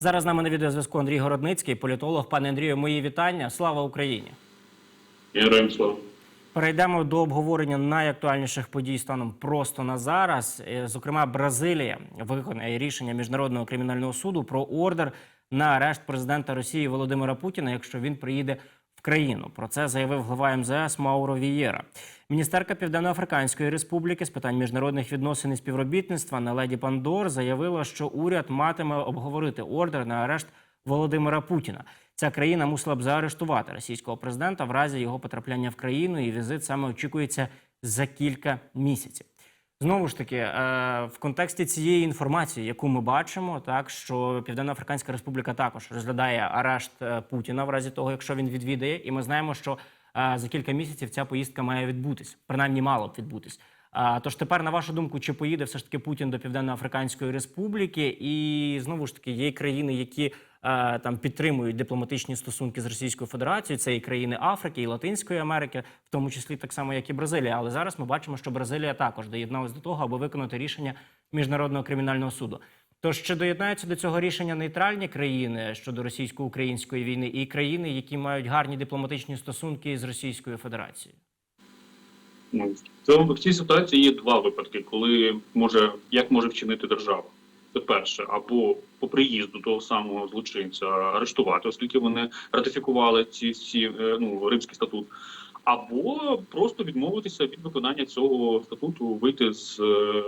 Зараз з нами на відеозв'язку Андрій Городницький, політолог. Пане Андрію, мої вітання. Слава Україні! Героям слава. Перейдемо до обговорення найактуальніших подій станом просто на зараз. Е, Зокрема, Бразилія виконає рішення міжнародного кримінального суду про ордер на арешт президента Росії Володимира Путіна, якщо він приїде країну. Про це заявив глава МЗС Мауро Вієра. Міністерка Південноафриканської Республіки з питань міжнародних відносин і співробітництва Наледі Пандор заявила, що уряд матиме обговорити ордер на арешт Володимира Путіна. Ця країна мусила б заарештувати російського президента в разі його потрапляння в країну, і візит саме очікується за кілька місяців. Знову ж таки, е, в контексті цієї інформації, яку ми бачимо, так що Південно-Африканська Республіка також розглядає арешт е, Путіна в разі того, якщо він відвідає, і ми знаємо, що е, за кілька місяців ця поїздка має відбутись, принаймні мало б відбутись. Тож тепер, на вашу думку, чи поїде все ж таки Путін до Південно-Африканської Республіки? І знову ж таки є країни, які е, там підтримують дипломатичні стосунки з Російською Федерацією. Це і країни Африки, і Латинської Америки, в тому числі так само, як і Бразилія. Але зараз ми бачимо, що Бразилія також доєдналась до того, аби виконати рішення міжнародного кримінального суду. Тож чи доєднаються до цього рішення нейтральні країни щодо російсько-української війни і країни, які мають гарні дипломатичні стосунки з Російською Федерацією? В цій ситуації є два випадки, коли може як може вчинити держава. Це перше, або по приїзду того самого злочинця арештувати, оскільки вони ратифікували ці всі е, ну римський статут, або просто відмовитися від виконання цього статуту, вийти з, е,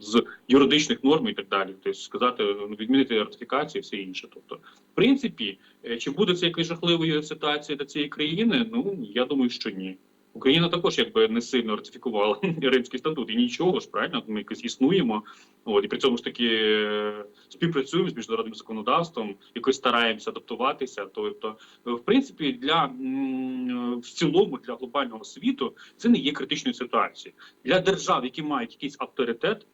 з юридичних норм і так далі. Тобто сказати, ну, відмінити ратифікацію, і все інше. Тобто, в принципі, е, чи буде це якась жахливою ситуація для цієї країни? Ну я думаю, що ні. Україна також якби не сильно ратифікувала Римський статут і нічого ж правильно. Ми якось існуємо. От і при цьому ж таки е, співпрацюємо з міжнародним законодавством, якось стараємося адаптуватися. Тобто, в принципі, для в цілому для глобального світу це не є критичною ситуацією для держав, які мають якийсь авторитет.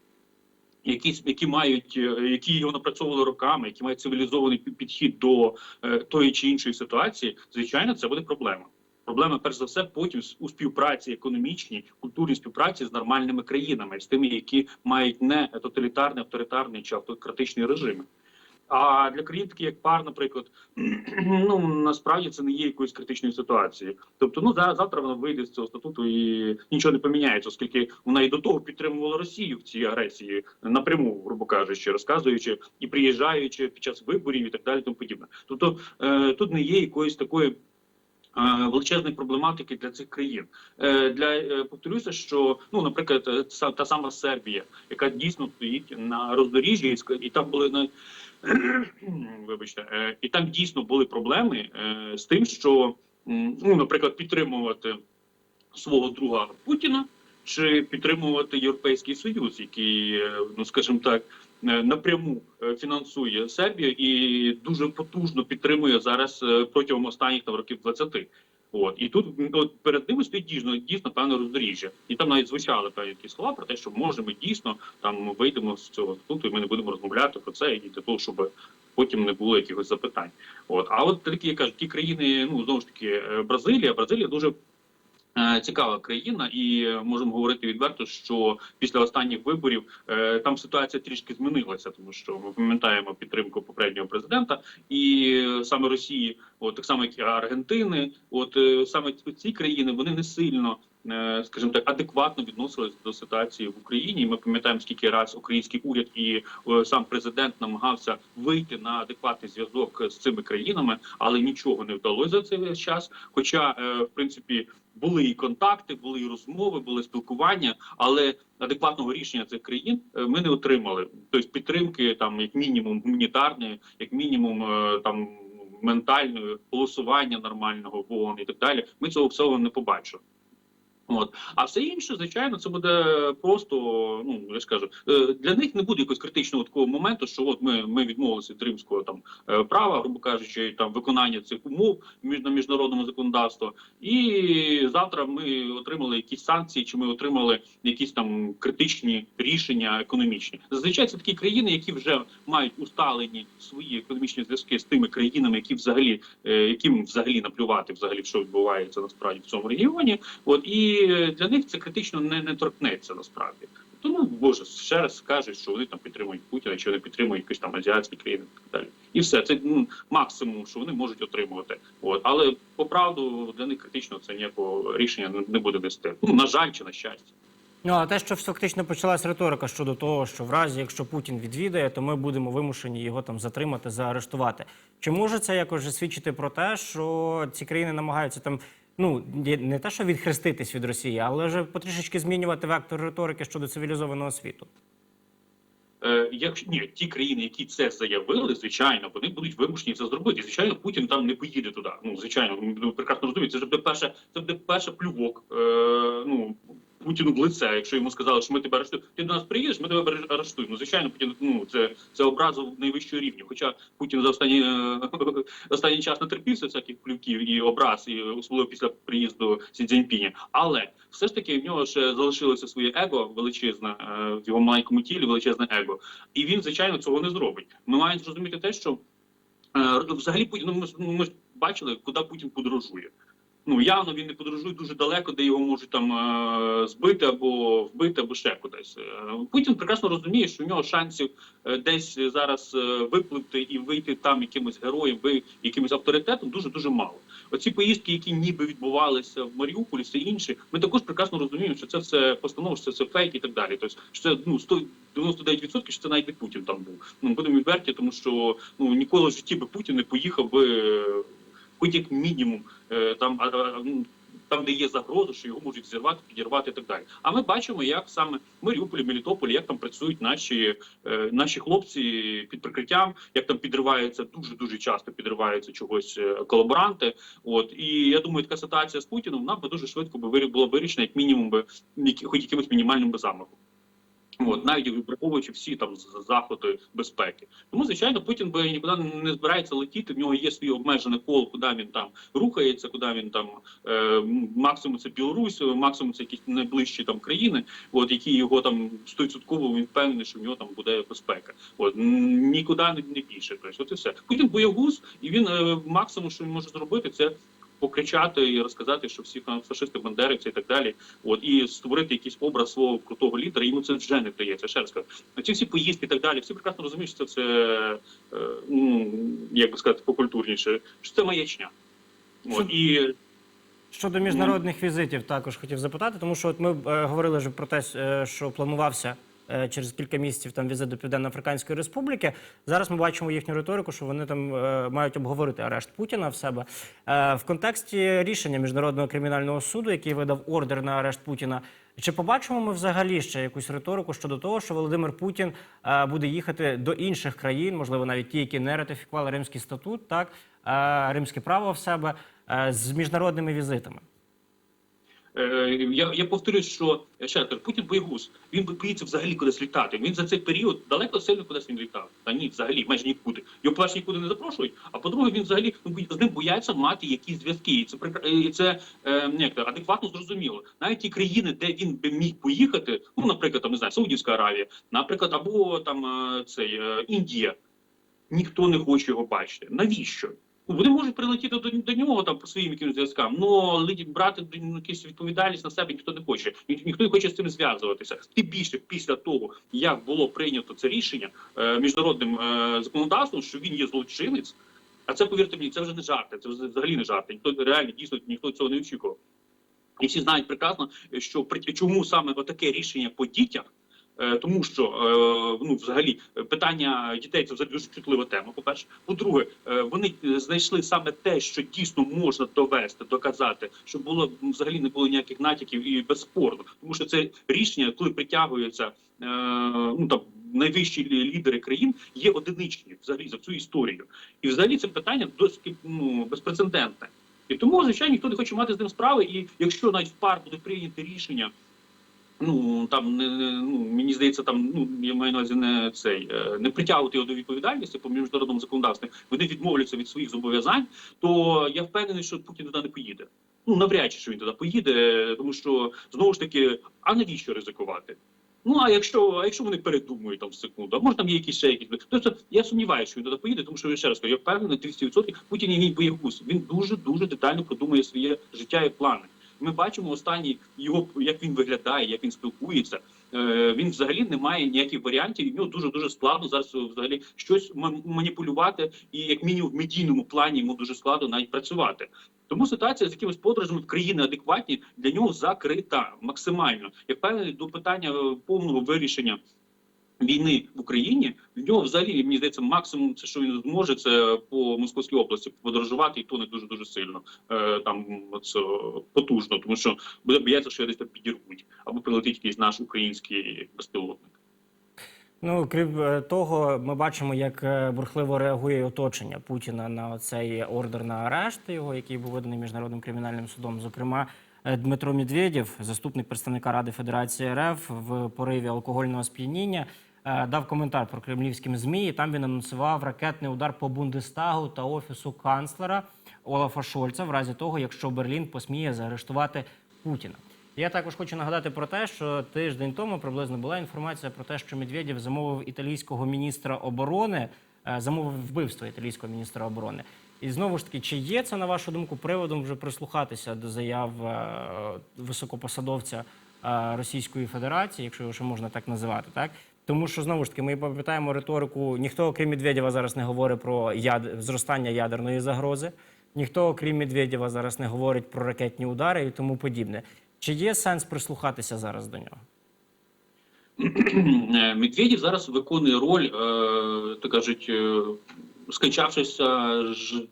Якісь, які мають, е, які його напрацьовували роками, які мають цивілізований підхід до е, тої чи іншої ситуації, звичайно, це буде проблема. Проблема, перш за все, потім у співпраці економічній, культурній співпраці з нормальними країнами, з тими, які мають не тоталітарний, авторитарний чи автократичний режими. А для країн, такі як пар, наприклад, ну насправді це не є якоюсь критичною ситуацією. Тобто, ну зараз завтра вона вийде з цього статуту і нічого не поміняється, оскільки вона і до того підтримувала Росію в цій агресії напряму, грубо кажучи, розказуючи і приїжджаючи під час виборів і так далі, тому подібне. Тобто е, тут не є якоїсь такої. Е, Величезної проблематики для цих країн. Е, для е, повторюся, що ну, наприклад, та сама Сербія, яка дійсно стоїть на роздоріжжі, і там були на вибачте, і там дійсно були проблеми з тим, що ну, наприклад, підтримувати свого друга Путіна чи підтримувати Європейський Союз, який, ну скажімо так, напряму е, фінансує Сербію і дуже потужно підтримує зараз е, протягом останніх там років 20. От і тут от перед ними стоїть дійсно дійсно певне роздоріжжя, і там навіть звучали певні такі слова про те, що може ми дійсно там вийдемо з цього статуту, і ми не будемо розмовляти про це, і для того, щоб потім не було якихось запитань. От а от такі я кажу, ті країни, ну знову ж таки, е, Бразилія, Бразилія дуже. Е, Цікава країна, і можемо говорити відверто, що після останніх виборів е, там ситуація трішки змінилася, тому що ми пам'ятаємо підтримку попереднього президента і саме Росії, от так само як і Аргентини. От е, саме ці країни вони не сильно, скажімо так, адекватно відносились до ситуації в Україні. Ми пам'ятаємо, скільки раз український уряд і е, сам президент намагався вийти на адекватний зв'язок з цими країнами, але нічого не вдалося за цей час. Хоча, е, в принципі, були і контакти, були і розмови, були спілкування, але адекватного рішення цих країн е, ми не отримали. Тобто підтримки там, як мінімум, гуманітарної, як мінімум, е, там ментальної голосування нормального в ООН і так далі. Ми цього всього не побачили. От а все інше, звичайно, це буде просто. Ну я ж кажу, е, для них не буде якогось критичного такого моменту, що от ми, ми відмовилися від римського там е, права, грубо кажучи, там виконання цих умов між на міжнародному законодавстві, і завтра ми отримали якісь санкції, чи ми отримали якісь там критичні рішення економічні. Зазвичай це такі країни, які вже мають усталені свої економічні зв'язки з тими країнами, які взагалі е, яким взагалі наплювати, взагалі що відбувається насправді в цьому регіоні. От і для них це критично не, не торкнеться насправді. Тому Боже, ще раз скажуть, що вони там підтримують Путіна, чи вони підтримують якісь там азіатські країни і так далі. І все це ну, максимум, що вони можуть отримувати. От але по правду для них критично це ніякого рішення не- буде нести. Ну на жаль, чи на щастя. Ну а те, що фактично почалась риторика щодо того, що в разі, якщо Путін відвідає, то ми будемо вимушені його там затримати, заарештувати. Чи може це якось свідчити про те, що ці країни намагаються там ну не те, що відхреститись від Росії, але вже потрішечки змінювати вектор риторики щодо цивілізованого світу? Е, якщо ні, ті країни, які це заявили, звичайно, вони будуть вимушені це зробити. Звичайно, Путін там не поїде туди. Ну звичайно, ну, прекрасно розуміють. Це буде перше, це буде перше плювок. Е, ну Путіну в лице, якщо йому сказали, що ми тебе арештуємо, ти до нас приїдеш, ми тебе арештуємо. Ну, звичайно, Путін ну це це образа найвищого рівня. Хоча Путін за останній е, останній час натерпівся всяких плювків і образ, і особливо після приїзду Сі Цзіньпіня. Але все ж таки в нього ще залишилося своє его величезне е, в його маленькому тілі, величезне его. І він, звичайно, цього не зробить. Ми маємо зрозуміти те, що е, взагалі Путін, ну, ми, ми бачили, куди Путін подорожує. Ну явно він не подорожує дуже далеко, де його можуть там е, збити або вбити, або ще кудись. Е, Путін прекрасно розуміє, що у нього шансів е, десь зараз випливти і вийти там якимось героєм, якимось авторитетом дуже дуже мало. Оці поїздки, які ніби відбувалися в Маріуполі, все інше, ми також прекрасно розуміємо, що це все постанова, що це фейк і так далі. Тобто, що це ну 100, 99%, що це навіть не Путін там був. Ну будемо відверті, тому що ну ніколи в житті би Путін не поїхав би, хоч як мінімум, е, там ну, там, де є загроза, що його можуть зірвати, підірвати і так далі. А ми бачимо, як саме в Маріуполі, Мелітополі, як там працюють наші, е, наші хлопці під прикриттям, як там підриваються дуже дуже часто підриваються чогось е, колаборанти. От і я думаю, така ситуація з Путіном вона би дуже швидко би була вирішена, як мінімум би хоч якимось мінімальним би замахом. От навіть враховуючи всі там заходи безпеки, тому звичайно Путін би нікуди не збирається летіти. В нього є свій обмежений коло, куди він там рухається, куди він там е, максимум це Білорусь, максимум це якісь найближчі там країни, от які його там стовідсотково він впевнений, що в нього там буде безпека. От нікуди не більше. Тобто, от і все. Путін боягуз, і він е, максимум, що він може зробити, це. Покричати і розказати, що всі фа- фашисти, бандерівці і так далі, от і створити якийсь образ свого крутого лідера. Йому це вже не вдається. Ще раз кажу. Ці всі поїздки і так далі. Всі прекрасно розуміють, що це е, ну як би сказати, покультурніше, що це маячня. От, і Щодо міжнародних візитів, також хотів запитати, тому що от ми е, говорили вже про те, е, що планувався через кілька місяців там візит до Південно-Африканської Республіки. Зараз ми бачимо їхню риторику, що вони там е, мають обговорити арешт Путіна в себе Е, в контексті рішення міжнародного кримінального суду, який видав ордер на арешт Путіна. Чи побачимо ми взагалі ще якусь риторику щодо того, що Володимир Путін е, буде їхати до інших країн, можливо, навіть ті, які не ратифікували Римський статут, так е, римське право в себе е, з міжнародними візитами? Е, я, я повторюю, що е, ще раз Путін боєгуз. Він бо- боїться взагалі кудись літати. Він за цей період далеко сильно кудись він літав. Та ні, взагалі, майже нікуди. Його по-перше, нікуди не запрошують. А по-друге, він взагалі ну, з ним бояться мати якісь зв'язки. І це і це е, ну, як адекватно зрозуміло. Навіть ті країни, де він би міг поїхати, ну наприклад, там не знаю, Саудівська Аравія, наприклад, або там е, цей Індія. Ніхто не хоче його бачити. Навіщо? Ну, Вони можуть прилетіти до, до нього там по своїм якимось зв'язкам, але брати нього якусь відповідальність на себе ніхто не хоче. Ні, ніхто не хоче з цим зв'язуватися. Тим більше після того, як було прийнято це рішення е, міжнародним е, законодавством, що він є злочинець. А це повірте мені, це вже не жарти. Це взагалі не жарти. Ніхто реально дійсно ніхто цього не очікував. І всі знають прекрасно, що чому саме таке рішення по дітях. Е, Тому що е, ну, взагалі питання дітей це взагалі дуже чутлива тема. По перше, по-друге, е, вони знайшли саме те, що дійсно можна довести, доказати, щоб було взагалі не було ніяких натяків і безспорно. Тому що це рішення, коли притягуються ну там найвищі лідери країн, є одиничні взагалі за цю історію. І взагалі це питання досить ну, безпрецедентне. І тому, звичайно, ніхто не хоче мати з ним справи. І якщо навіть в пар буде прийняти рішення. Ну там не, ну мені здається, там ну я маю на увазі не цей е, не притягувати його до відповідальності по міжнародному законодавстві. Вони відмовляться від своїх зобов'язань. То я впевнений, що Путін туди не поїде. Ну навряд чи що він туди поїде, тому що знову ж таки, а навіщо ризикувати? Ну а якщо а якщо вони передумають там секунду, а може там є якісь ще якісь тобто я сумніваюся, що він туди поїде, тому що я ще раз кажу, я впевнений 200%, Путін є боєгуз. Він дуже дуже детально продумує своє життя і плани. Ми бачимо останні його, як він виглядає, як він спілкується. е, він взагалі не має ніяких варіантів. І нього дуже дуже складно зараз взагалі щось ма- маніпулювати, і як мінімум в медійному плані йому дуже складно навіть працювати. Тому ситуація з якимись подорожами країни адекватні для нього закрита максимально. Як впевнений до питання е, повного вирішення війни в Україні, в нього взагалі мені здається, максимум це що він зможе, це по Московській області подорожувати, і то не дуже дуже сильно е, там це потужно, тому що буде боятися, що десь там підірвуть або прилетить якийсь наш український безпілотник. Ну, крім е, того, ми бачимо, як е, бурхливо реагує оточення Путіна на цей ордер на арешт його, який був виданий міжнародним кримінальним судом. Зокрема, е, Дмитро Медведєв, заступник представника Ради Федерації РФ в пориві алкогольного сп'яніння, дав коментар про кремлівським змі. І там він анонсував ракетний удар по Бундестагу та офісу канцлера Олафа Шольца в разі того, якщо Берлін посміє заарештувати Путіна. Я також хочу нагадати про те, що тиждень тому приблизно була інформація про те, що Медведєв замовив італійського міністра оборони, е, замовив вбивство італійського міністра оборони. І знову ж таки, чи є це на вашу думку приводом вже прислухатися до заяв е, високопосадовця е, Російської Федерації, якщо його ще можна так називати, так? Тому що знову ж таки ми пам'ятаємо риторику. Ніхто, окрім Медведєва, зараз не говорить про яд... зростання ядерної загрози. Ніхто, окрім Медведєва, зараз не говорить про ракетні удари і тому подібне. Чи є сенс прислухатися зараз до нього? Е, Медведєв зараз виконує роль, е, так кажуть, е,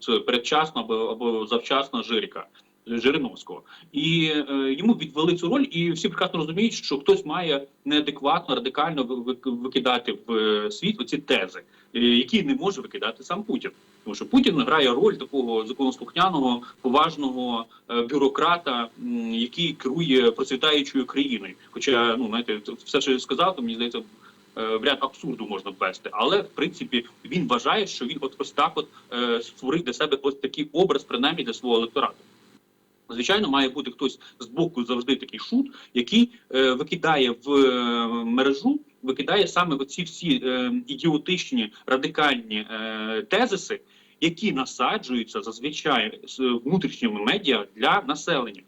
це передчасно або, або завчасно Жиріка. Жириновського, і е, йому відвели цю роль, і всі прекрасно розуміють, що хтось має неадекватно, радикально ви- ви- викидати в е, світ оці тези, е, які не може викидати сам Путін. Тому що Путін грає роль такого законослухняного, поважного е, бюрократа, який керує процвітаючою країною. Хоча, ну знаєте, все, що я сказав, то мені здається. В ряд абсурду можна ввести, але в принципі він вважає, що він от ось так, от е, створив для себе ось такий образ, принаймні для свого електорату. Звичайно, має бути хтось з боку завжди такий шут, який е, викидає в е, мережу, викидає саме оці всі е, ідіотичні радикальні е, тезиси, які насаджуються зазвичай з внутрішніми медіа для населення.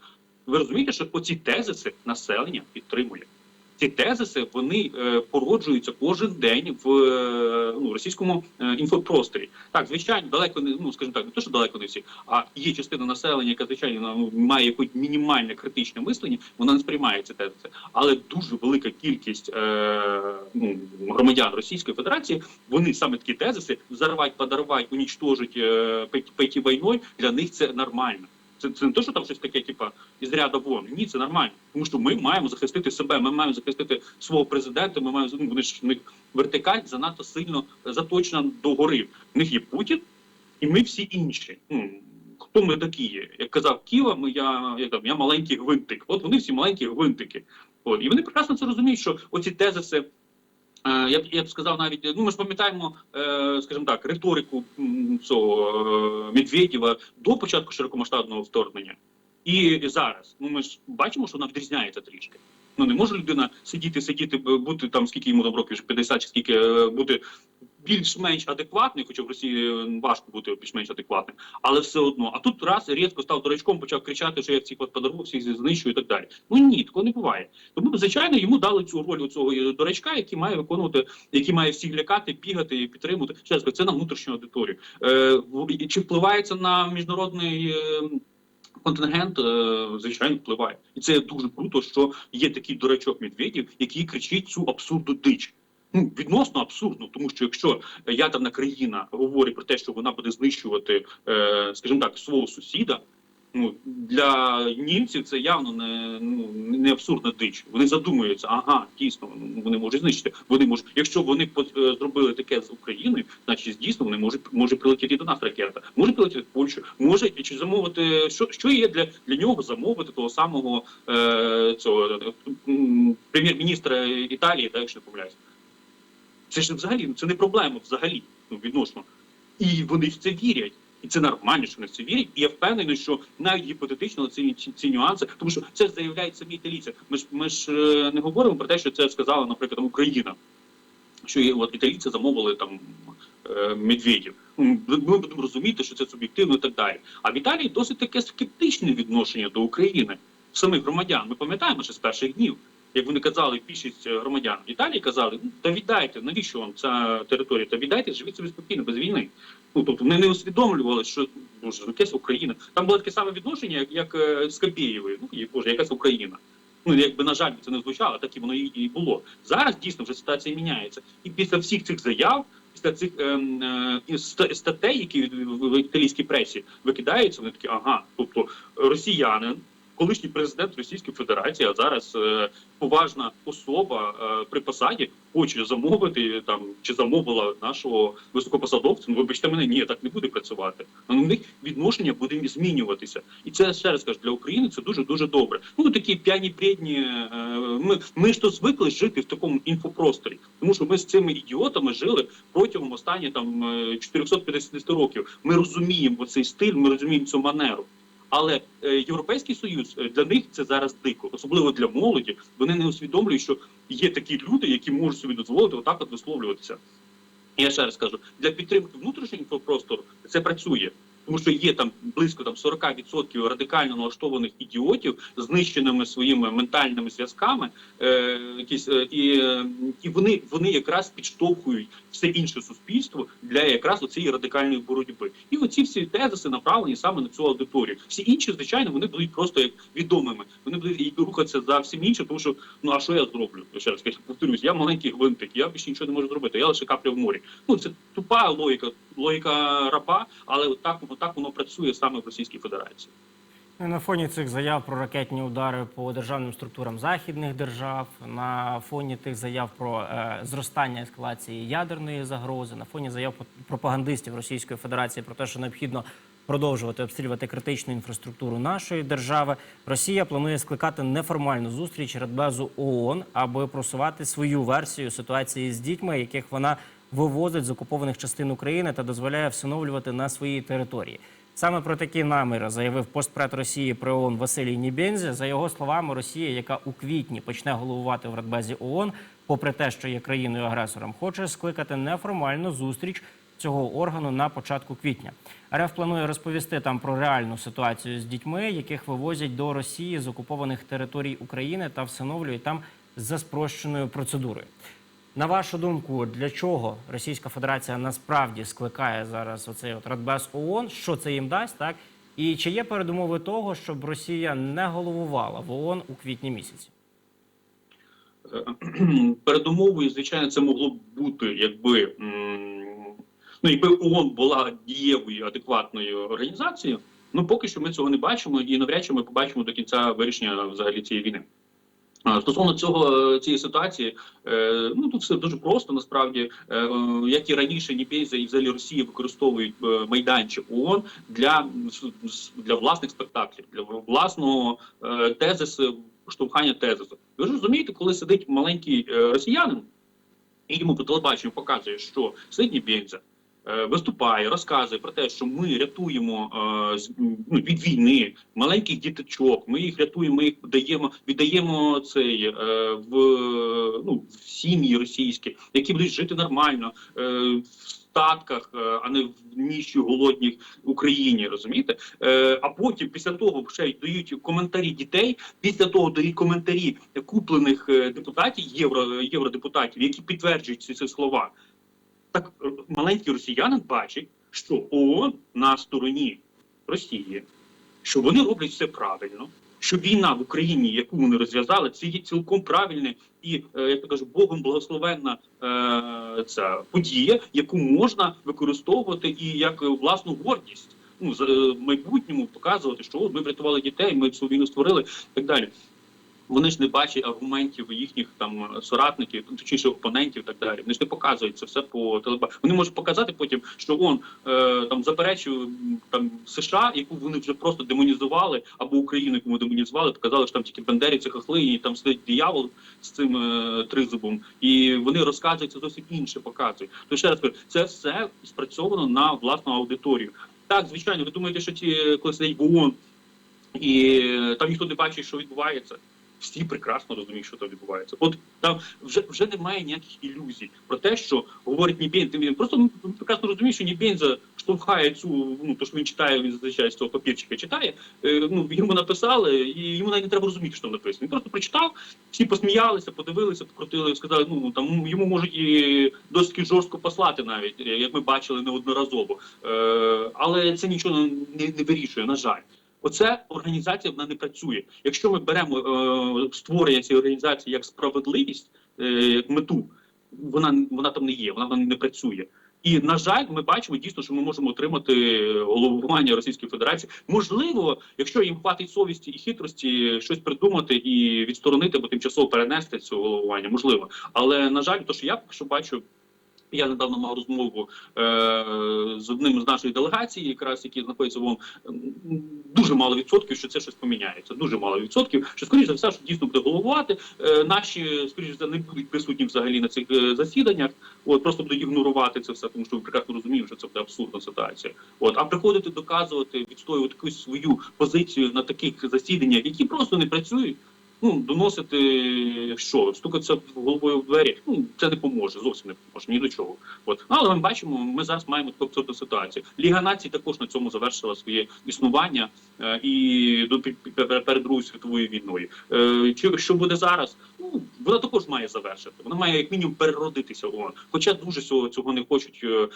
Ви розумієте, що оці тезиси населення підтримує. Ці тезиси вони е, породжуються кожен день в е, ну, російському е, інфопросторі. Так, звичайно, далеко не ну скажімо так, не то, що далеко не всі, а є частина населення, яка звичайно ну, має якесь мінімальне критичне мислення, вона не сприймає ці тезиси. Але дуже велика кількість е, ну, громадян Російської Федерації вони саме такі тезиси взорвать, подорвать, унічтожить, е, пойти війною. Для них це нормально. Це, це не те, що там щось таке, типа із ряду вон. Ні, це нормально. Тому що ми маємо захистити себе, ми маємо захистити свого президента. Ми маємо ну, вони ж них вертикаль занадто сильно заточена до гори. В них є Путін, і ми всі інші. Ну хто ми такі є? Як казав Ківа, ми я, я там я маленький гвинтик. От вони всі маленькі гвинтики. От і вони прекрасно це розуміють, що оці тезиси. е, Я б я б сказав навіть, ну ми ж пам'ятаємо, е, скажімо так, риторику цього е, Медведєва до початку широкомасштабного вторгнення. І зараз ну ми ж бачимо, що вона відрізняється трішки. Ну не може людина сидіти, сидіти, бути там скільки йому там років, вже 50 чи скільки е, бути більш-менш адекватним, хоча в Росії е, важко бути більш-менш адекватним, але все одно. А тут раз різко став дурачком, почав кричати, що я всіх от подарував, всіх знищую і так далі. Ну ні, такого не буває. Тому звичайно йому дали цю роль цього дурачка, який має виконувати, який має всіх лякати, бігати і підтримувати. Ще раз це на внутрішню аудиторію. Е, чи впливає це на міжнародний? е, Контингент, е, звичайно, впливає, і це дуже круто, що є такий дурачок Медведєв, який кричить цю абсурду дич. Ну відносно абсурдно, тому що якщо ядерна країна говорить про те, що вона буде знищувати, е, скажімо так, свого сусіда. Ну для німців це явно не ну не абсурдна дич. Вони задумуються, ага, дійсно ну, вони можуть знищити. Вони можуть, якщо вони е, зробили таке з Україною, значить дійсно вони можуть може прилетіти до нас ракета, може прилетіти в Польщу, може чи замовити що, що є для, для нього замовити того самого е, цього прем'єр-міністра Італії, так, якщо не помиляюсь. Це ж взагалі ну, це не проблема взагалі ну, відносно. І вони в це вірять. І це нормально, що вони в це вірять. І я впевнений, що навіть гіпотетично ці, ці, ці нюанси, тому що це заявляють самі італійці. Ми ж ми ж е, не говоримо про те, що це сказала, наприклад, там, Україна. Що от італійці замовили там е, медведів. Ну, Ми будемо розуміти, що це суб'єктивно і так далі. А в Італії досить таке скептичне відношення до України самих громадян. Ми пам'ятаємо ще з перших днів. Як вони казали, більшість е, громадян Італії казали, ну та віддайте, навіщо вам ця територія? Та віддайте, живіть собі спокійно, без війни. Ну тобто вони не усвідомлювали, що боже, якась Україна. Там було таке саме відношення, як, як е, з Кабєєвою. Ну боже, якась Україна. Ну якби на жаль це не звучало, так і воно і, було. Зараз дійсно вже ситуація міняється. І після всіх цих заяв, після цих ем, е, статей, які в, італійській пресі викидаються, вони такі, ага, тобто росіянин. Колишній президент Російської Федерації, а зараз е, поважна особа е, при посаді хоче замовити там чи замовила нашого високопосадовця. Ну вибачте мене, ні, так не буде працювати. Ну, у них відношення буде змінюватися, і це ще раз кажу, для України це дуже дуже добре. Ну такі п'яні бредні. Е, ми, ми ж то звикли жити в такому інфопросторі, тому що ми з цими ідіотами жили протягом останніх там е, 450 років. Ми розуміємо цей стиль, ми розуміємо цю манеру. Але е, Європейський Союз е, для них це зараз дико, особливо для молоді. Вони не усвідомлюють, що є такі люди, які можуть собі дозволити отак от висловлюватися. Я ще раз кажу, для підтримки внутрішнього інфопростору це працює. Тому що є там близько там 40% радикально налаштованих ідіотів, знищеними своїми ментальними зв'язками, е, якісь, е, і, е, і вони, вони якраз підштовхують все інше суспільство для якраз оцієї радикальної боротьби. І оці всі тезиси направлені саме на цю аудиторію. Всі інші, звичайно, вони будуть просто як відомими. Вони будуть рухатися за всім іншим, тому що ну а що я зроблю? Ще раз кажу, повторюсь, я маленький гвинтик, я більше нічого не можу зробити. Я лише капля в морі. Ну це тупа логіка, логіка раба, але отак, отак воно працює саме в Російській Федерації. Ну, На фоні цих заяв про ракетні удари по державним структурам західних держав, на фоні тих заяв про е, зростання ескалації ядерної загрози, на фоні заяв пропагандистів Російської Федерації про те, що необхідно продовжувати обстрілювати критичну інфраструктуру нашої держави, Росія планує скликати неформальну зустріч Радбезу ООН, аби просувати свою версію ситуації з дітьми, яких вона вивозить з окупованих частин України та дозволяє всиновлювати на своїй території. Саме про такі наміри заявив постпред Росії при ООН Василій Нібензі. За його словами, Росія, яка у квітні почне головувати в Радбезі ООН, попри те, що є країною агресором, хоче скликати неформальну зустріч цього органу на початку квітня. РФ планує розповісти там про реальну ситуацію з дітьми, яких вивозять до Росії з окупованих територій України та всиновлюють там за спрощеною процедурою. На вашу думку, для чого Російська Федерація насправді скликає зараз оцей от Радбез ООН? Що це їм дасть, так? І чи є передумови того, щоб Росія не головувала в ООН у квітні місяці? Е, передумовою, звичайно, це могло б бути, якби ну, якби ООН була дієвою адекватною організацією. Ну поки що ми цього не бачимо, і навряд чи ми побачимо до кінця вирішення взагалі цієї війни. Стосовно цього цієї ситуації, е, ну тут все дуже просто. Насправді, е, як і раніше, Нібейза і взагалі Росія використовують е, майданчик ООН для, для власних спектаклів, для власного е, тезису, штовхання тезису. Ви ж розумієте, коли сидить маленький е, росіянин і йому по телебаченню показує, що сидить Нібейза, е, виступає, розказує про те, що ми рятуємо е, ну, від війни маленьких діточок. Ми їх рятуємо, ми їх даємо, віддаємо цей е, в ну в сім'ї російські, які будуть жити нормально. Е, в Статках, е, а не в ніщі голодній Україні, розумієте? Е, а потім, після того, ще й дають коментарі дітей. Після того дають коментарі куплених е, депутатів, євро євродепутатів, які підтверджують ці, ці слова. Так е, маленький росіянин бачить, що ООН на стороні Росії, що вони роблять все правильно, що війна в Україні, яку вони розв'язали, це є цілком правильне і, е, я кажу, Богом благословенна е, ця подія, яку можна використовувати і як власну гордість. Ну, е, в майбутньому показувати, що от ми врятували дітей, ми цю війну створили і так далі. Вони ж не бачать аргументів їхніх там соратників, точніше опонентів, так далі. Вони ж не показують це все по телебаченню. Вони можуть показати потім, що он е, там заперечив там США, яку вони вже просто демонізували, або Україну, яку ми демонізували, показали, що там тільки бандерівці хохли, і там сидить диявол з цим е, тризубом, і вони розказують це зовсім інше, показують. То ще раз кажу, це все спрацьовано на власну аудиторію. Так, звичайно, ви думаєте, що ті, коли сидять в ООН, і е, там ніхто не бачить, що відбувається. Всі прекрасно розуміють, що там відбувається. От там вже вже немає ніяких ілюзій про те, що говорить Нібєнза. Він просто ну, прекрасно розуміє, що Нібєнза штовхає цю, ну то що він читає, він зазвичай з цього папірчика читає. Е, ну йому написали, і йому навіть не треба розуміти, що там написано. Він просто прочитав, всі посміялися, подивилися, покрутили, сказали, ну там йому можуть і досить жорстко послати, навіть як ми бачили неодноразово. Е, але це нічого не, не вирішує, на жаль. Оце організація вона не працює. Якщо ми беремо е, створення цієї організації як справедливість, е, як мету, вона вона там не є, вона там не працює. І на жаль, ми бачимо дійсно, що ми можемо отримати головування Російської Федерації. Можливо, якщо їм хватить совісті і хитрості щось придумати і відсторонити або тимчасово перенести це головування, можливо. Але на жаль, то що я поки що бачу. Я недавно мав розмову е, з одним з нашої делегації, якраз які знаходяться в. Дуже мало відсотків, що це щось поміняється. Дуже мало відсотків. Що скоріше за все, що дійсно буде головувати. Е, наші скоріше за не будуть присутні взагалі на цих е, засіданнях. От просто будуть ігнорувати це все, тому що ви прекрасно розуміємо, що це буде абсурдна ситуація. От а приходити доказувати, відстоювати якусь свою позицію на таких засіданнях, які просто не працюють. Ну, доносити що, стукатися головою в двері, ну це не поможе, зовсім не поможе ні до чого. От але ми бачимо, ми зараз маємо таку ситуацію. Ліга націй також на цьому завершила своє існування е, і до перед другою світовою війною. Е, чи що буде зараз? Ну вона також має завершити. Вона має як мінімум переродитися ООН. Хоча дуже цього, цього не хочуть е,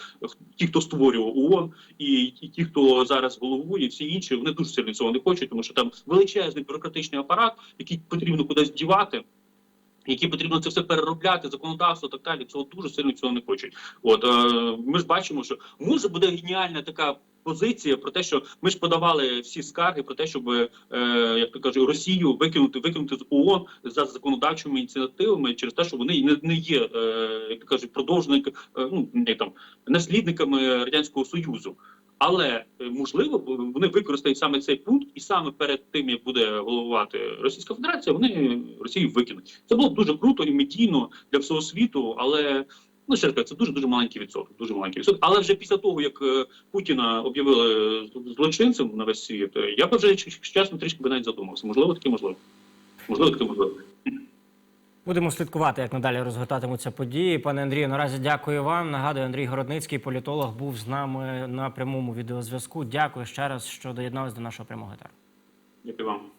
ті, хто створював ООН, і, і ті, хто зараз головує, всі інші, вони дуже сильно цього не хочуть, тому що там величезний бюрократичний апарат, який потрібно кудись дівати. Які потрібно це все переробляти, законодавство так далі. Цього дуже сильно цього не хочуть. От е, ми ж бачимо, що може буде геніальна така позиція про те, що ми ж подавали всі скарги про те, щоб е, як то кажуть, Росію викинути, викинути з ООН за законодавчими ініціативами через те, що вони не, не є, е, як то кажуть, продовжниками, е, ну там наслідниками радянського союзу. Але е, можливо вони використають саме цей пункт, і саме перед тим як буде головувати Російська Федерація, вони Росію викинуть. Це було б дуже круто і медійно для всього світу, але ну ще це дуже дуже маленький відсоток. Дуже маленький відсоток. Але вже після того як е, Путіна об'явили злочинцем на весь світ, е, я б вже чесно трішки би навіть задумався. Можливо, таке можливо. Можливо, таке можливо. Будемо слідкувати, як надалі розгортатимуться події. Пане Андрію, наразі дякую вам. Нагадую, Андрій Городницький, політолог, був з нами на прямому відеозв'язку. Дякую ще раз, що доєдналися до нашого прямого етеру. Дякую вам.